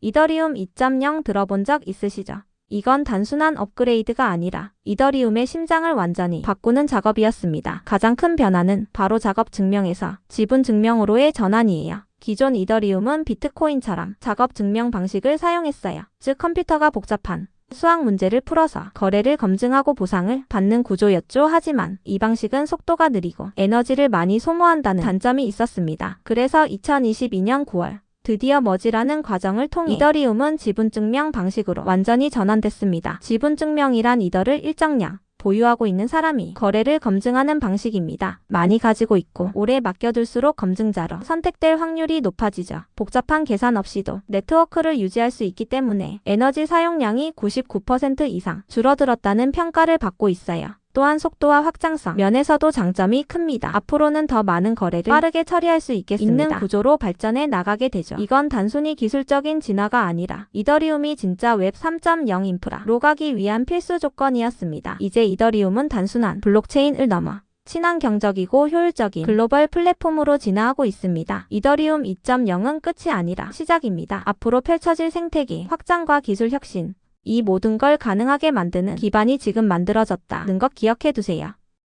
이더리움 2.0 들어본 적 있으시죠? 이건 단순한 업그레이드가 아니라 이더리움의 심장을 완전히 바꾸는 작업이었습니다. 가장 큰 변화는 바로 작업 증명에서 지분 증명으로의 전환이에요. 기존 이더리움은 비트코인처럼 작업 증명 방식을 사용했어요. 즉 컴퓨터가 복잡한 수학 문제를 풀어서 거래를 검증하고 보상을 받는 구조였죠. 하지만 이 방식은 속도가 느리고 에너지를 많이 소모한다는 단점이 있었습니다. 그래서 2022년 9월 드디어 머지라는 과정을 통해 이더리움은 지분증명 방식으로 완전히 전환됐습니다. 지분증명이란 이더를 일정량 보유하고 있는 사람이 거래를 검증하는 방식입니다. 많이 가지고 있고 오래 맡겨둘수록 검증자로 선택될 확률이 높아지죠. 복잡한 계산 없이도 네트워크를 유지할 수 있기 때문에 에너지 사용량이 99% 이상 줄어들었다는 평가를 받고 있어요. 또한 속도와 확장성 면에서도 장점이 큽니다. 앞으로는 더 많은 거래를 빠르게 처리할 수 있겠습니다. 있는 구조로 발전해 나가게 되죠. 이건 단순히 기술적인 진화가 아니라 이더리움이 진짜 웹 3.0 인프라로 가기 위한 필수 조건이었습니다. 이제 이더리움은 단순한 블록체인을 넘어 친환경적이고 효율적인 글로벌 플랫폼으로 진화하고 있습니다. 이더리움 2.0은 끝이 아니라 시작입니다. 앞으로 펼쳐질 생태계 확장과 기술 혁신, 이 모든 걸 가능하게 만드는 기반이 지금 만들어졌다는 것 기억해 두세요.